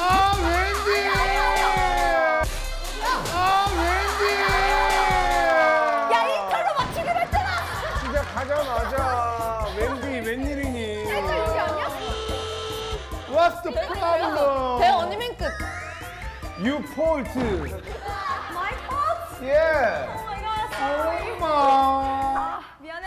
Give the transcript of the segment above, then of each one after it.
아 웬디! 아 웬디! 야 이걸로 맞추기로 했잖아. 진짜 가자마자 웬디 웬일이니? 살짝 이게 아니야? What's the problem? 배 언니 맨 끝. You fault. My fault? Yeah. Oh my god. Oh my. 미안해.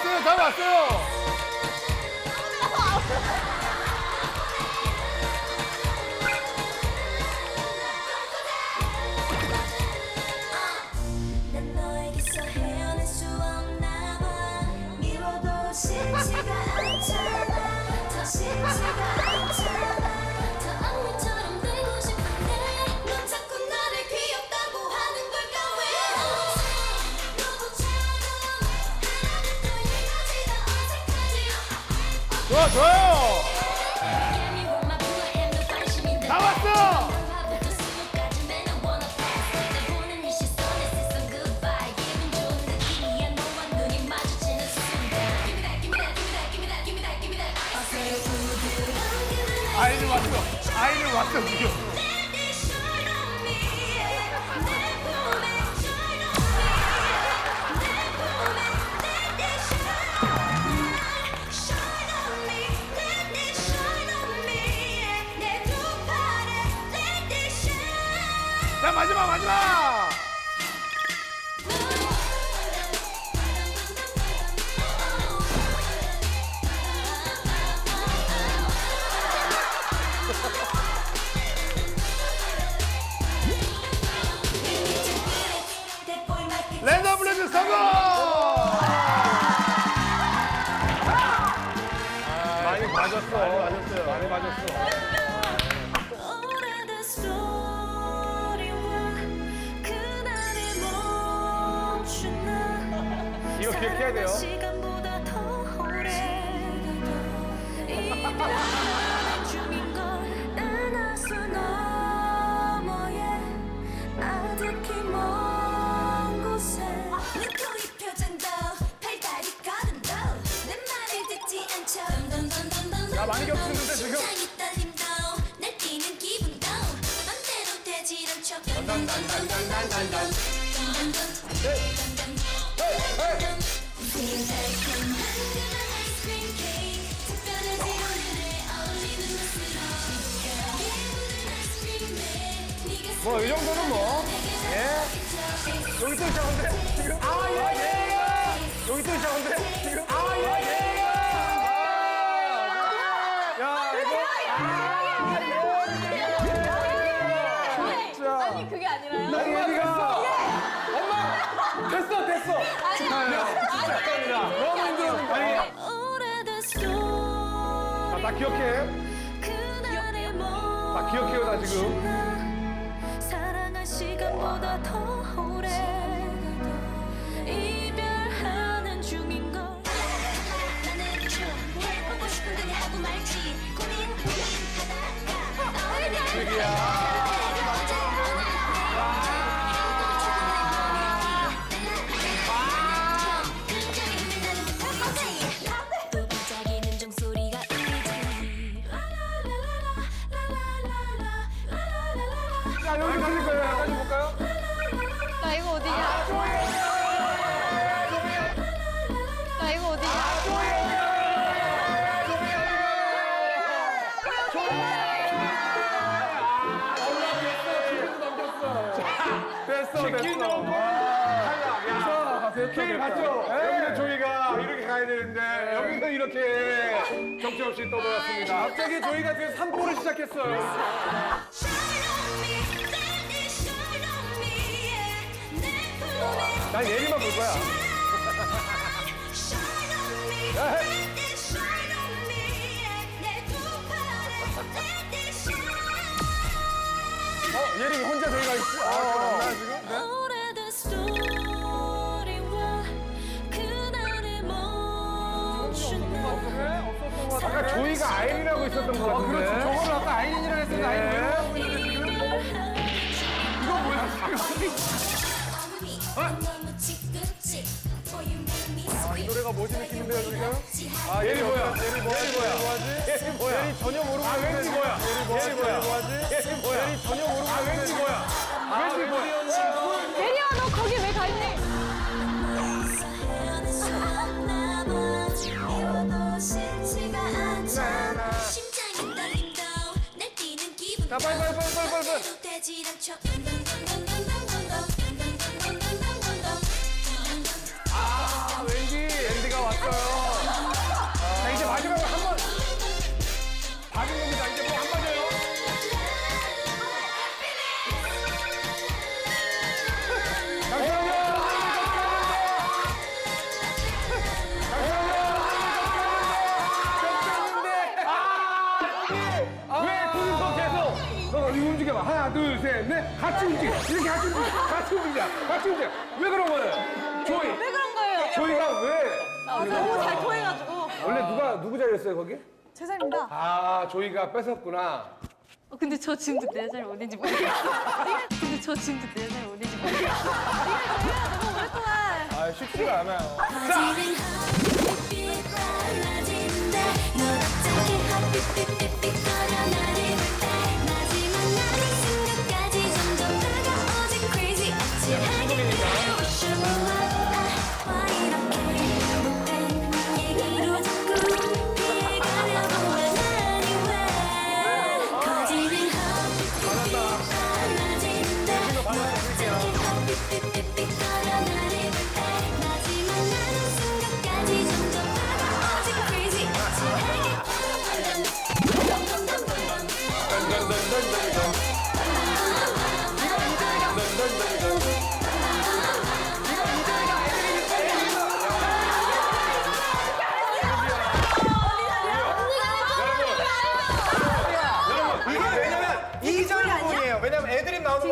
왔어요. 다 왔어요. 좋아 좋아요. 나왔어. 아이들 왔어. 아이들 왔어. 지금 이거 기억해야 돼요. 뭐 이 정도는 뭐. 예. 여기 또 이상한데? 지금? 아, 예, 예. 예. 여기 또 이상한데? 지금? 아, 예. 예, 예. 아, 예. 아니 그게 아니라요. 나 예리가 엄마 됐어 됐어. 아니, 야, 진짜 너무 힘들었는데. 아니, 아, 나 기억해. 나 기억해요 나 지금. 我的痛。 야, 됐어, 됐어. K 봤죠? 여기서 조이가 이렇게 가 가야 되는데 여기서 이렇게 정신없이 떠돌았습니다. 갑자기 저희가 지금 산보를 시작했어요. 난 예림만 볼 거야. 아이린이라고 있었던 것 같은데. 그렇죠. 저거를 아까 아이린이라고 했었는데 아이린 왜 하고 있는데 지금? 이거 뭐야 지금? me sweet 노래가 뭐지 느낌인데요 지금? 아 예리 뭐야? 예리 뭐야? 예리 뭐야? 예리 뭐야? 예리 전혀 모르고 아 왠지 뭐야? 예리 뭐야? 예리 뭐야? 예리 뭐야? 예리 전혀 모르고 아 왠지 뭐야? 왠지 뭐야? 자 빨리 빨리 빨리 빨리 빨리. 하나 둘 셋 넷. 같이 움직여. 이렇게 같이 움직여. 같이 움직여. 같이 움직여. 왜 그런 거예요? 조이. 왜 그런 거예요? 조이가 왜? 아, 너무 잘 통해가지고. 원래 누가 누구 자리였어요 거기? 죄송합니다. 아 조이가 뺏었구나. 어, 근데 저 지금도 내 자리 어딘지 모르겠어. 근데 저 지금도 내 자리 어딘지 모르겠어. 너무 오랫동안. 아 쉽지가 않아요. 거 빨라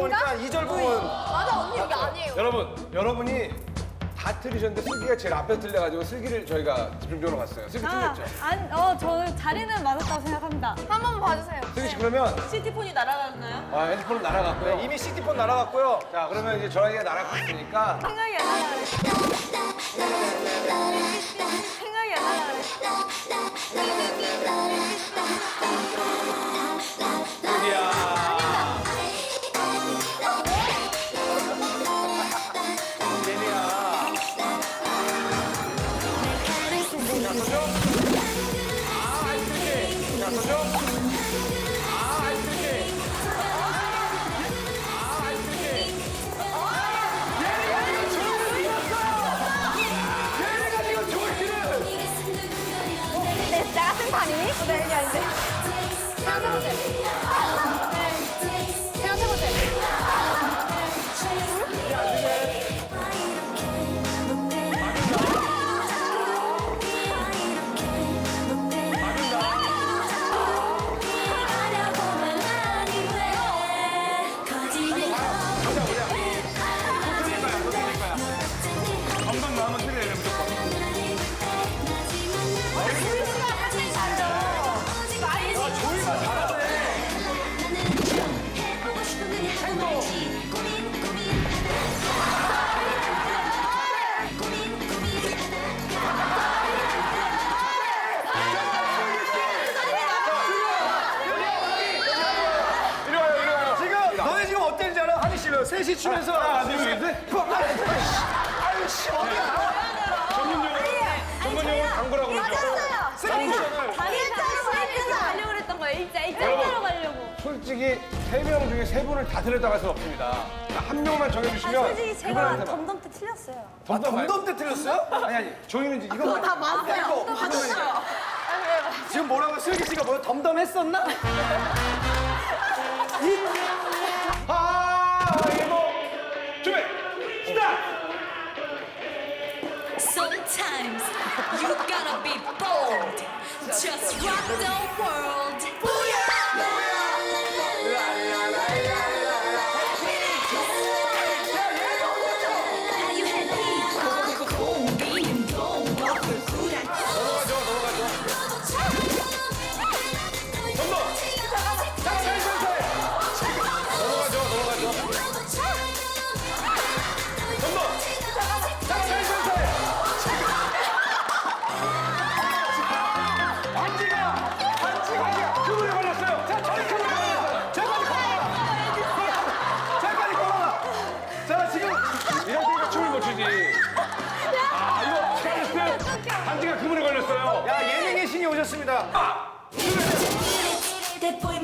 거니까 2절 부분 맞아 언니 여기 아니에요. 여러분 여러분이 다 틀리셨는데 슬기가 제일 앞에 틀려가지고 슬기를 저희가 집중적으로 봤어요 슬기 아, 틀렸죠 안, 어, 저는 자리는 맞았다고 생각합니다. 한 번 봐주세요. 슬기 씨 그러면 시티폰이 날아갔나요? 아, 핸드폰은 날아갔고요. 이미 시티폰 날아갔고요. 자, 그러면 이제 저희가 날아갔으니까 생각이 안 나요. Odaya geldi. Tamam. 셋이 추면서 하나, 둘, 셋. 아유 씨 어디야? 전문용어 전문용어 광고라고 그러죠. 맞았어요. 일자로 가려고 그랬던 거예요. 일자, 일자, 일자로 가려고. 솔직히 세 명 중에 세 분을 다할수 없습니다. 그러니까 한 명만 정해주시면 솔직히 제가. 덤덤 때 틀렸어요. 덤덤. 덤덤 때 틀렸어요? 아니 아니 저희는 이제 이거 다 맞아요. 지금 뭐라고 슬기 씨가 뭐 덤덤했었나? Rock 진짜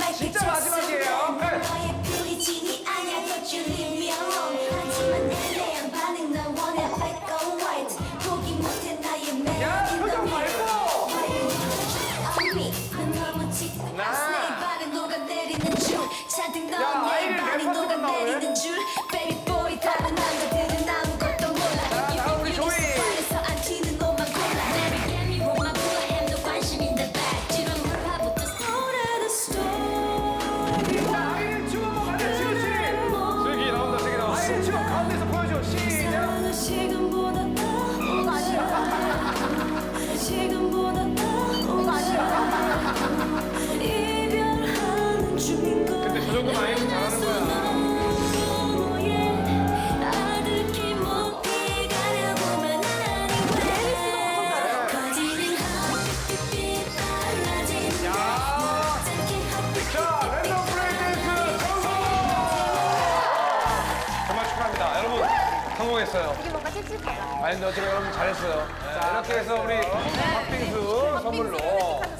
성공했어요. 이게 뭔가 찝찝하다. 아니 근데 어쨌든 여러분 잘했어요. 네, 이렇게 해서 우리 팥빙수 선물로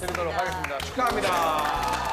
드리도록 하겠습니다. 축하합니다.